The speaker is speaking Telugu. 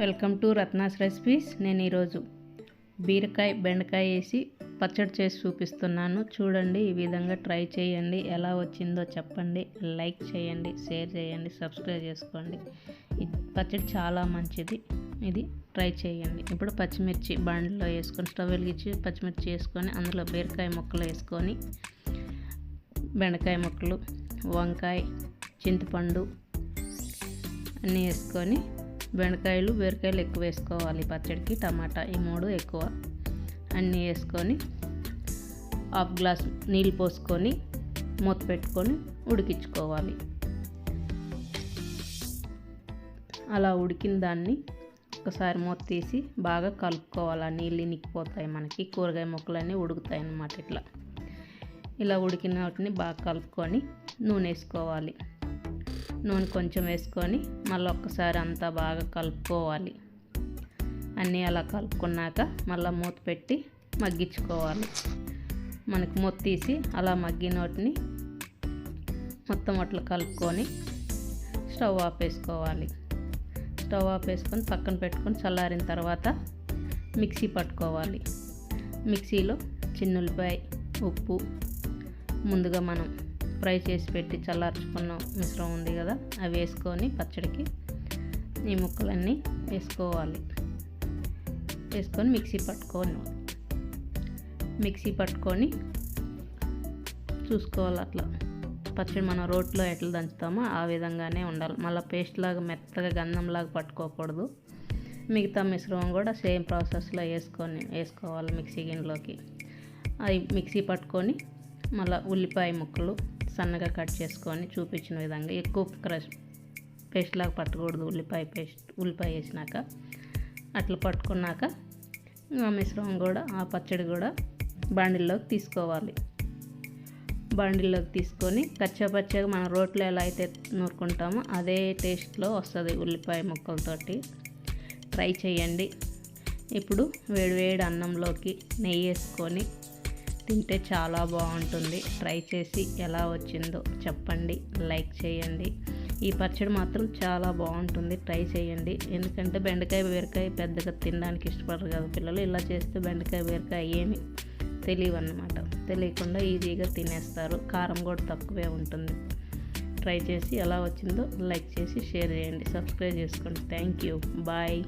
Welcome to Ratna's recipes. నేను ఈరోజు బీరకాయ బెండకాయ వేసి పచ్చడి చేసి చూపిస్తున్నాను. చూడండి ఈ విధంగా ట్రై చేయండి. ఎలా వచ్చిందో చెప్పండి. లైక్ చేయండి షేర్ చేయండి సబ్స్క్రైబ్ చేసుకోండి. పచ్చడి చాలా మంచిది. ఇది ట్రై చేయండి. ఇప్పుడు పచ్చిమిర్చి బండిలో వేసుకొని స్టవ్ వెలిగించి పచ్చిమిర్చి వేసుకొని అందులో బీరకాయ ముక్కలు వేసుకొని బెండకాయ ముక్కలు వంకాయ చింతపండు అన్నీ వేసుకొని బెండకాయలు బీరకాయలు ఎక్కువ వేసుకోవాలి. పచ్చడికి టమాటా ఈ మూడు ఎక్కువ. అన్నీ వేసుకొని హాఫ్ గ్లాస్ నీళ్ళు పోసుకొని మూత పెట్టుకొని ఉడికించుకోవాలి. అలా ఉడికిన దాన్ని ఒకసారి మూత తీసి బాగా కలుపుకోవాలి. ఆ నీళ్ళు ఇనికిపోతాయి మనకి. కూరగాయ ముక్కలన్నీ ఉడుకుతాయి అన్నమాట ఇట్లా. ఇలా ఉడికిన వాటిని బాగా కలుపుకొని నూనె వేసుకోవాలి. నూనె కొంచెం వేసుకొని మళ్ళీ ఒక్కసారి అంతా బాగా కలుపుకోవాలి. అన్నీ అలా కలుపుకున్నాక మళ్ళీ మూత పెట్టి మగ్గించుకోవాలి. మనకి మూత తీసి అలా మగ్గినోటిని మొత్తం అట్లా కలుపుకొని స్టవ్ ఆపేసుకోవాలి స్టవ్ ఆపేసుకొని పక్కన పెట్టుకొని చల్లారిన తర్వాత మిక్సీ పట్టుకోవాలి. మిక్సీలో చిన్నులపాయ ఉప్పు ముందుగా మనం ఫ్రై చేసి పెట్టి చల్లార్చుకున్న మిశ్రమం ఉంది కదా అవి వేసుకొని పచ్చడికి ఈ ముక్కలన్నీ వేసుకోవాలి. వేసుకొని మిక్సీ పట్టుకొని మిక్సీ పట్టుకొని చూసుకోవాలి అట్లా. పచ్చడి మనం రోట్లో ఎట్లా దంచుతామో ఆ విధంగానే ఉండాలి. మళ్ళీ పేస్ట్ లాగా మెత్తగా గంధంలాగా పట్టుకోకూడదు. మిగతా మిశ్రమం కూడా సేమ్ ప్రాసెస్లో వేసుకొని వేసుకోవాలి మిక్సీ గిన్నెలోకి. అవి మిక్సీ పట్టుకొని మళ్ళీ ఉల్లిపాయ ముక్కలు సన్నగా కట్ చేసుకొని చూపించిన విధంగా ఎక్కువ క్రష్ పేస్ట్ లాగా పట్టకూడదు. ఉల్లిపాయ పేస్ట్ ఉల్లిపాయ వేసినాక అట్లా పట్టుకున్నాక ఆ మిశ్రమం కూడా ఆ పచ్చడి కూడా బాండిల్లోకి తీసుకోవాలి. బాండిల్లోకి తీసుకొని కచ్చపచ్చగా మనం రోట్లో ఎలా అయితే నూరుకుంటామో అదే టేస్ట్లో వస్తుంది ఉల్లిపాయ ముక్కలతోటి. ట్రై చేయండి. ఇప్పుడు వేడివేడి అన్నంలోకి నెయ్యి వేసుకొని తింటే చాలా బాగుంటుంది. ట్రై చేసి ఎలా వచ్చిందో చెప్పండి. లైక్ చేయండి. ఈ పచ్చడి మాత్రం చాలా బాగుంటుంది. ట్రై చేయండి. ఎందుకంటే బెండకాయ బీరకాయ పెద్దగా తినడానికి ఇష్టపడరు కదా పిల్లలు. ఇలా చేస్తే బెండకాయ బీరకాయ ఏమి తెలియవన్నమాట. తెలియకుండా ఈజీగా తినేస్తారు. కారం కూడా తక్కువే ఉంటుంది. ట్రై చేసి ఎలా వచ్చిందో లైక్ చేసి షేర్ చేయండి. సబ్స్క్రైబ్ చేసుకోండి. Thank you bye